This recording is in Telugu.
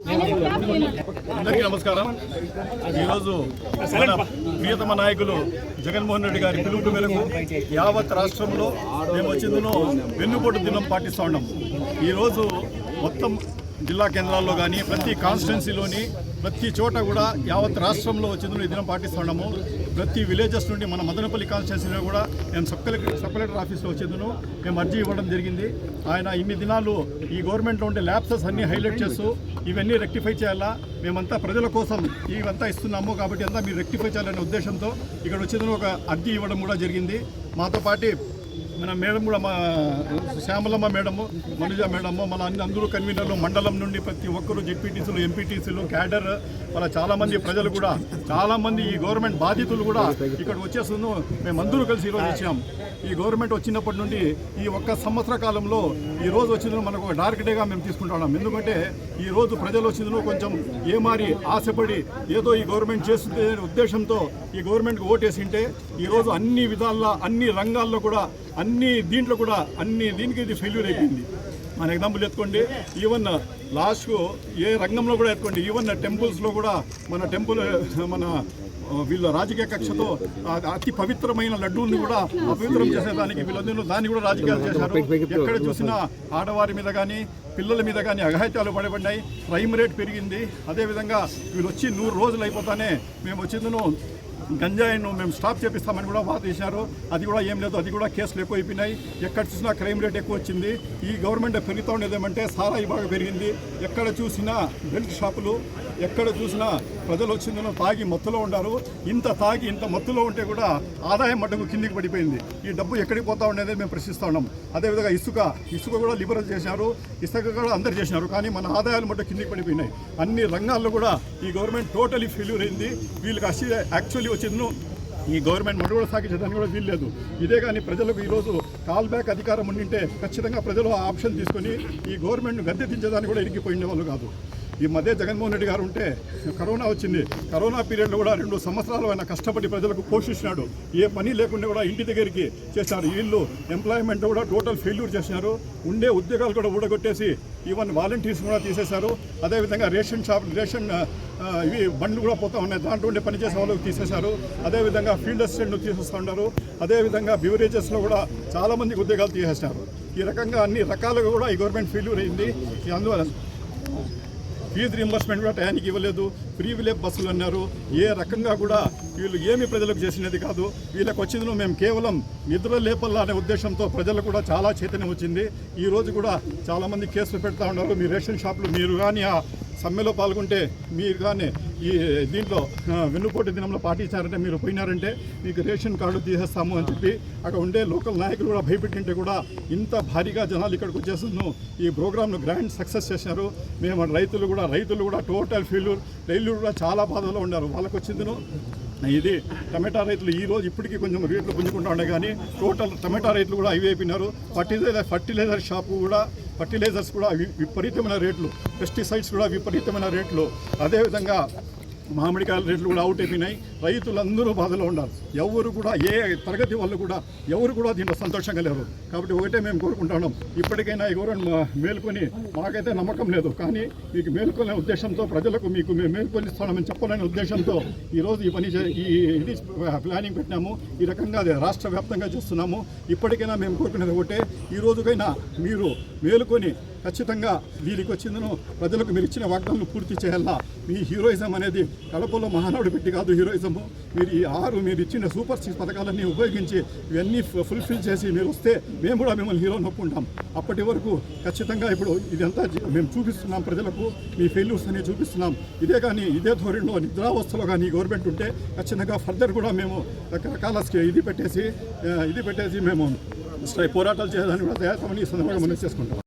అందరికీ నమస్కారం. ఈరోజు మన ప్రియతమ నాయకులు జగన్మోహన్ రెడ్డి గారి పిలుపు మేరకు యావత్ రాష్ట్రంలో మేము వచ్చిందును వెన్నుపోటు దినం పాటిస్తూ ఉన్నాం. ఈరోజు మొత్తం జిల్లా కేంద్రాల్లో కానీ ప్రతి కాన్స్టిట్యున్సీలోని ప్రతి చోట కూడా యావత్ రాష్ట్రంలో వచ్చిందును ఈ దినం పాటిస్తూ ఉన్నాము ప్రతి విలేజెస్ నుండి మన మదనపల్లి కాన్స్టిట్యున్సీలో కూడా మేము సబ్ కలెక్టర్ సబ్ కలెక్టర్ ఆఫీస్లో వచ్చేందును. మేము అర్జీ ఇవ్వడం జరిగింది. ఆయన ఇన్ని దినాలు ఈ గవర్నమెంట్లో ఉండే ల్యాబ్సెస్ అన్ని హైలైట్ చేస్తూ ఇవన్నీ రెక్టిఫై చేయాలా? మేమంతా ప్రజల కోసం ఇవంతా ఇస్తున్నాము కాబట్టి అంతా మీరు రెక్టిఫై చేయాలనే ఉద్దేశంతో ఇక్కడ వచ్చేందుకు ఒక అర్జీ ఇవ్వడం కూడా జరిగింది. మాతో పాటు మన మేడం కూడా మా శ్యామలమ్మ మేడము మనుజ మేడము మన అన్ని అందరూ కన్వీనర్లు మండలం నుండి ప్రతి ఒక్కరు జెడ్పీటీసీలు ఎంపీటీసీలు క్యాడర్ మన చాలామంది ప్రజలు కూడా చాలామంది ఈ గవర్నమెంట్ బాధితులు కూడా ఇక్కడ వచ్చేస్తుందో మేమందరూ కలిసి ఈరోజు ఇచ్చాం ఈ గవర్నమెంట్ వచ్చినప్పటి నుండి ఈ ఒక్క సంవత్సర కాలంలో ఈ రోజు వచ్చిందో మనకు ఒక డార్క్ డేగా మేము తీసుకుంటున్నాం ఎందుకంటే ఈ రోజు ప్రజలు వచ్చిందో కొంచెం ఏమారి ఆశపడి ఏదో ఈ గవర్నమెంట్ చేస్తుంది ఉద్దేశంతో ఈ గవర్నమెంట్కి ఓటేసింటే ఈరోజు అన్ని విధాల్లో అన్ని రంగాల్లో కూడా అన్ని దీంట్లో కూడా అన్ని దీనికి ఇది ఫెయిల్యూర్ అయిపోయింది. మన ఎగ్జాంపుల్ ఎత్తుకోండి. ఈవెన్ లాస్ట్కు ఏ రంగంలో కూడా ఎత్తుకోండి. ఈవెన్ టెంపుల్స్లో కూడా మన టెంపుల్ మన వీళ్ళ రాజకీయ కక్షతో అతి పవిత్రమైన లడ్డూని కూడా అపవిత్రం చేసేదానికి వీళ్ళందరూ దాన్ని కూడా రాజకీయాలు చేశారు. ఎక్కడ చూసినా ఆడవారి మీద కానీ పిల్లల మీద కానీ అఘాయిత్యాలు పడబడ్డాయి క్రైమ్ రేట్ పెరిగింది. అదేవిధంగా వీళ్ళు వచ్చి నూరు రోజులు అయిపోతానే మేము వచ్చిందను. గంజాయిను మేము స్టాప్ చేపిస్తామని కూడా వాత చేశారు. అది కూడా ఏం లేదు. అది కూడా కేసులు ఎక్కువ అయిపోయినాయి ఎక్కడ చూసినా క్రైమ్ రేట్ ఎక్కువ వచ్చింది. ఈ గవర్నమెంట్ పెరుగుతూ ఉండేది ఏమంటే సారాయి బాగా పెరిగింది. ఎక్కడ చూసినా బెల్ట్ షాపులు ఎక్కడ చూసినా ప్రజలు వచ్చిందో తాగి మత్తులో ఉండారు. ఇంత తాగి ఇంత మత్తులో ఉంటే కూడా ఆదాయం మట్టుకు కిందికి పడిపోయింది. ఈ డబ్బు ఎక్కడికి పోతా ఉండేది మేము ప్రశ్నిస్తూ ఉన్నాం. అదేవిధంగా ఇసుక ఇసుక కూడా లిబరల్ చేశారు. ఇసుక కూడా అందరు చేసినారు. కానీ మన ఆదాయాలు మటు కిందికి పడిపోయినాయి. అన్ని రంగాల్లో కూడా ఈ గవర్నమెంట్ టోటలీ ఫెయిల్యూర్ అయింది. వీళ్ళకి అసలు యాక్చువల్లీ వచ్చిందో ఈ గవర్నమెంట్ మనుగడ సాగించడానికి కూడా వీల్లేదు ఇదే కానీ ప్రజలకు ఈరోజు కాల్ బ్యాక్ అధికారం ఉండింటే ఖచ్చితంగా ప్రజలు ఆ ఆప్షన్ తీసుకొని ఈ గవర్నమెంట్ను గద్దె దించడానికి కూడా ఇరిగిపోయిన వాళ్ళు కాదు. ఈ మధ్య జగన్మోహన్ రెడ్డి గారు ఉంటే కరోనా వచ్చింది. కరోనా పీరియడ్లో కూడా రెండు సంవత్సరాలు ఆయన కష్టపడి ప్రజలకు పోషించినాడు. ఏ పని లేకుండా కూడా ఇంటి దగ్గరికి చేశారు. వీళ్ళు ఎంప్లాయ్మెంట్ కూడా టోటల్ ఫెయిల్యూర్ చేసినారు. ఉండే ఉద్యోగాలు కూడా ఊడగొట్టేసి ఈవెన్ వాలంటీర్స్ కూడా తీసేశారు. అదేవిధంగా రేషన్ షాప్ రేషన్ ఇవి బండ్లు కూడా పోతా ఉన్నాయి. దాంట్లో ఉండే పనిచేసే వాళ్ళకి తీసేశారు. అదేవిధంగా ఫీల్డ్ అసిస్టెంట్ తీసేస్తూ ఉన్నారు. అదేవిధంగా బివరేజెస్లో కూడా చాలామంది ఉద్యోగాలు తీసేసినారు ఈ రకంగా అన్ని రకాలుగా కూడా ఈ గవర్నమెంట్ ఫెయిల్యూర్ అయింది. అందువల్ల ఫీజు రీంబర్స్మెంట్ కూడా టయానికి ఇవ్వలేదు. ఫ్రీ విలేజ్ బస్సులు అన్నారు. ఏ రకంగా కూడా వీళ్ళు ఏమి ప్రజలకు చేసినది కాదు. వీళ్ళకి వచ్చింది మేము కేవలం నిద్ర లేపల్లా అనే ఉద్దేశంతో ప్రజలకు కూడా చాలా చైతన్యం వచ్చింది. ఈ రోజు కూడా చాలామంది కేసులు పెడతా ఉన్నారు. మీ రేషన్ షాపులు మీరు కానీ ఆ సమ్మెలో పాల్గొంటే మీరు కానీ ఈ దీంట్లో ఆ, వెన్నుపోటు దినంలో పాటించారంటే మీరు పోయినారంటే మీకు రేషన్ కార్డు తీసేస్తాము అని చెప్పి అక్కడ ఉండే లోకల్ నాయకులు కూడా భయపెట్టింటే కూడా ఇంత భారీగా జనాలు ఇక్కడికి వచ్చేస్తున్నాం. ఈ ప్రోగ్రామ్ను గ్రాండ్ సక్సెస్ చేశారు మేము రైతులు కూడా రైతులు కూడా టోటల్ ఫెయిల్యూర్ రైతులు కూడా చాలా బాధలో ఉన్నారు. వాళ్ళకు వచ్చిందిను. ఇది టమాటా రైతులు ఈ రోజు ఇప్పటికీ కొంచెం రేట్లు పుంజుకుంటా ఉండే కానీ టోటల్ టమాటా రైతులు కూడా అవి అయిపోయినారు. ఫర్టిలైజర్ ఫర్టిలైజర్ షాపు కూడా ఫర్టిలైజర్స్ కూడా విపరీతమైన రేట్లు పెస్టిసైడ్స్ కూడా విపరీతమైన రేట్లు. అదేవిధంగా మామిడికాయల రేట్లు కూడా అవుట్ అయిపోయినాయి. రైతులందరూ బాధలో ఉండాలి ఎవరు కూడా ఏ తరగతి వాళ్ళు కూడా ఎవరు కూడా దీంట్లో సంతోషంగా లేరు. కాబట్టి ఒకటే మేము కోరుకుంటున్నాం. ఇప్పటికైనా ఎవరు మేల్కొని మాకైతే నమ్మకం లేదు. కానీ మీకు మేల్కొనే ఉద్దేశంతో ప్రజలకు మీకు మేము మేల్కొనిస్తామని చెప్పాలనే ఉద్దేశంతో ఈరోజు ఈ పని చే- ఈ ఇది ప్లానింగ్ పెట్టినాము. ఈ రకంగా అది రాష్ట్ర వ్యాప్తంగా చేస్తున్నాము. ఇప్పటికైనా మేము కోరుకునేది ఒకటే. ఈ రోజుకైనా మీరు మేలుకొని ఖచ్చితంగా వీరికి వచ్చిందను. ప్రజలకు మీరు ఇచ్చిన వాగ్దానం పూర్తి చేయాలా? మీ హీరోయిజం అనేది కడపలో మహానాడు పెట్టి కాదు హీరోయిజము. మీరు ఈ ఆరు మీరు ఇచ్చిన సూపర్ సిక్స్ పథకాలన్నీ ఉపయోగించి ఇవన్నీ ఫుల్ఫిల్ చేసి మీరు వస్తే మేము కూడా మిమ్మల్ని హీరో నొప్పుకుంటాం అప్పటి వరకు ఖచ్చితంగా ఇప్పుడు ఇదంతా మేము చూపిస్తున్నాం ప్రజలకు. మీ ఫెయిల్యూర్స్ అనేవి చూపిస్తున్నాం. ఇదే కానీ ఇదే ధోరణిలో నిద్రావస్థలో కానీ గవర్నమెంట్ ఉంటే ఖచ్చితంగా ఫర్దర్ కూడా మేము రకరకాల స్కే- ఇది పెట్టేసి ఇది పెట్టేసి మేము పోరాటాలు చేయడానికి కూడా తయారు ఈ సందర్భంగా మనం చేసుకుంటాం.